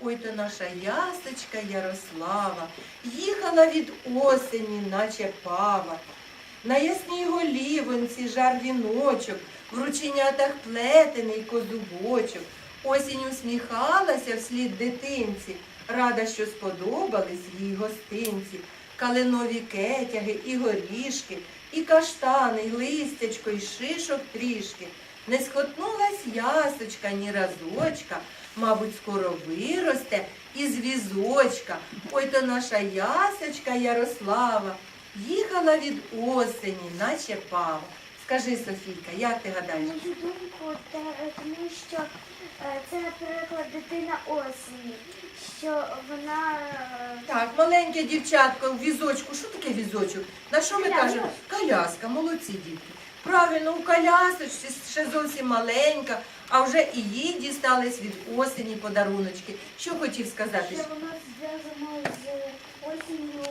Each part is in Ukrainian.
Ой, то наша ясочка Ярослава їхала від осені, наче пава. На ясній голівонці жар віночок, в рученятах плетений козубочок. Осінь усміхалася вслід дитинці, рада, що сподобались їй гостинці. Калинові кетяги і горішки, і каштани, й листячко, і шишок трішки. Не схотнулась ясочка ні разочка, мабуть, скоро виросте із візочка. Ой, то наша ясочка Ярослава їхала від осені, наче пава. Скажи, Софійка, як ти гадаєш? мою думку, те- тому що е, це, наприклад, дитина осені, що вона е, Так, маленьке дівчатко в візочку. Що таке візочок? На що ми Коляска. кажемо? Коляска, молодці дітки. Правильно, у колясочці ще зовсім маленька, а вже і їй дістались від осені подаруночки. Що хотів сказати? що вона зв'язана з осінню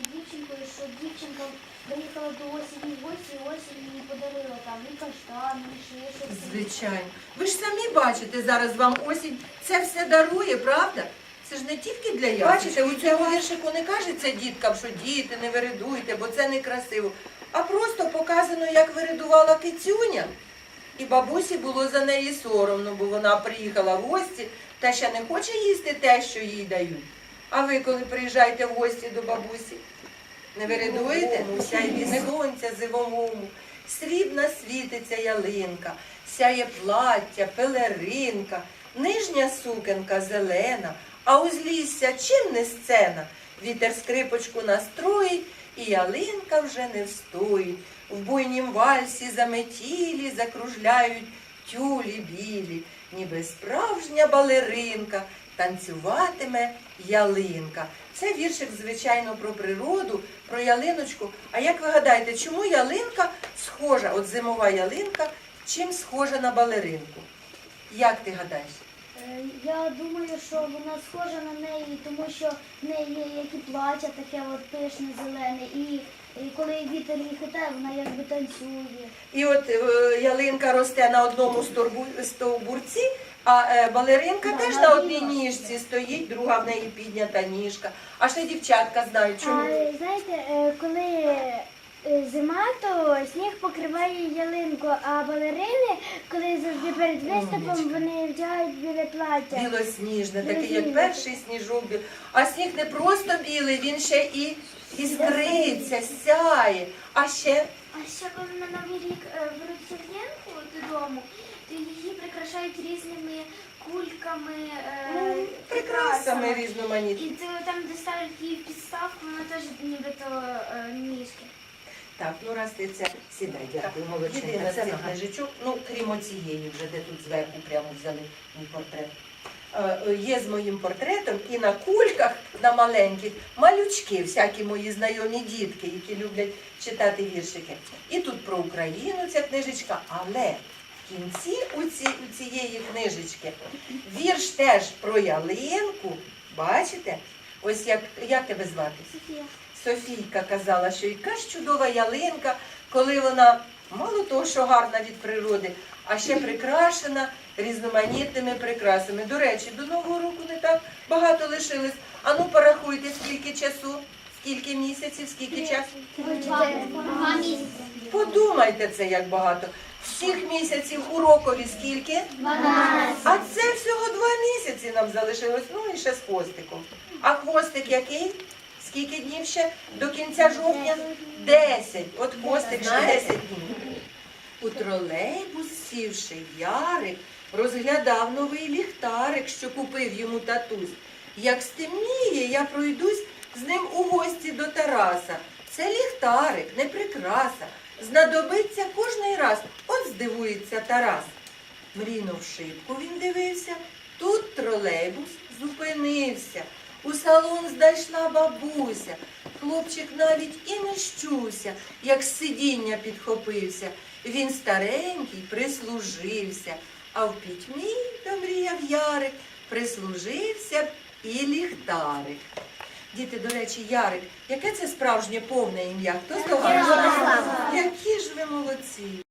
і дівчинкою, що дівчинка приїхала до осені в гості, і осінь їй подарила там і каштани, і шишок. Звичайно. Ви ж самі бачите, зараз вам осінь це все дарує, правда? Це ж не тільки для ясочки. Бачите, у цього віршику не кажеться діткам, що діти, не виридуйте, бо це некрасиво. А просто показано, як виридувала кицюня. І бабусі було за неї соромно, бо вона приїхала в гості та ще не хоче їсти те, що їй дають. А ви, коли приїжджаєте в гості до бабусі, не виридуєте? Сяй сонця зимовому, срібна світиться ялинка, сяє плаття, пелеринка, нижня сукенка зелена, а узлісся чим не сцена. Вітер скрипочку настроїть, і ялинка вже не встоїть. В буйнім вальсі заметілі закружляють тюлі білі, ніби справжня балеринка, танцюватиме ялинка. Це віршик, звичайно, про природу, про ялиночку. А як ви гадаєте, чому ялинка схожа, от зимова ялинка, чим схожа на балеринку? Як ти гадаєш? Я думаю, що вона схожа на неї, тому що в неї є як і плаття таке от пишне, зелене, і, і коли вітер її хитає, вона якби танцює. І от е, ялинка росте на одному сторбу- стовбурці, а е, балеринка Да, теж на на одній одній ніжці стоїть, друга в неї піднята ніжка. А ще дівчатка знають, чому. А знаєте, е, коли зима, то сніг покриває ялинку, а балерини, коли завжди перед виступом, вони вдягають біле плаття. Білосніжне, такий як Білосніжне. перший сніжок. бі- А сніг не просто білий, він ще і іскриться, сяє. А ще А ще коли на Новий рік е, беруть сукнянку додому, то її прикрашають різними кульками, е, ну, прикрасами різноманітні. І то там, де ставлять її в підставку, вона теж нібито е, ніжки. Так, ну раз ти це сідай, дякую, молодчинка. Єдина з книжечок, ну крім оцієї вже, де тут зверху прямо взяли мій портрет. Е, е, Є з моїм портретом і на кульках, на маленьких, малючки, всякі мої знайомі дітки, які люблять читати віршики. І тут про Україну ця книжечка, але в кінці у, ці, у цієї книжечки вірш теж про ялинку. Бачите? Ось як, як тебе звати? Софія. Софійка казала, що яка ж чудова ялинка, коли вона мало того, що гарна від природи, а ще прикрашена різноманітними прикрасами. До речі, до Нового року не так багато лишилось. Ану, порахуйте, скільки часу, скільки місяців, скільки часу. Подумайте це, як багато. Всіх місяців у рокові скільки? А це всього два місяці нам залишилось, ну і ще з хвостиком. А хвостик який? Скільки днів ще? До кінця жовтня? Десять. От хвостик ще десять днів. У тролейбус сівши Ярик, розглядав новий ліхтарик, що купив йому татусь. Як стемніє, я пройдусь з ним у гості до Тараса. Це ліхтарик, не прикраса. Знадобиться кожний раз. От здивується Тарас. Мрійно в шибку він дивився. Тут тролейбус зупинився. У салон зайшла бабуся. Хлопчик навіть і не щувся, як з сидіння підхопився. Він старенький прислужився, а в пітьмі домріяв Ярик, прислужився б і ліхтарик. Діти, до речі, Ярик, яке це справжнє повне ім'я? Хто здогадується? Які ж ви молодці!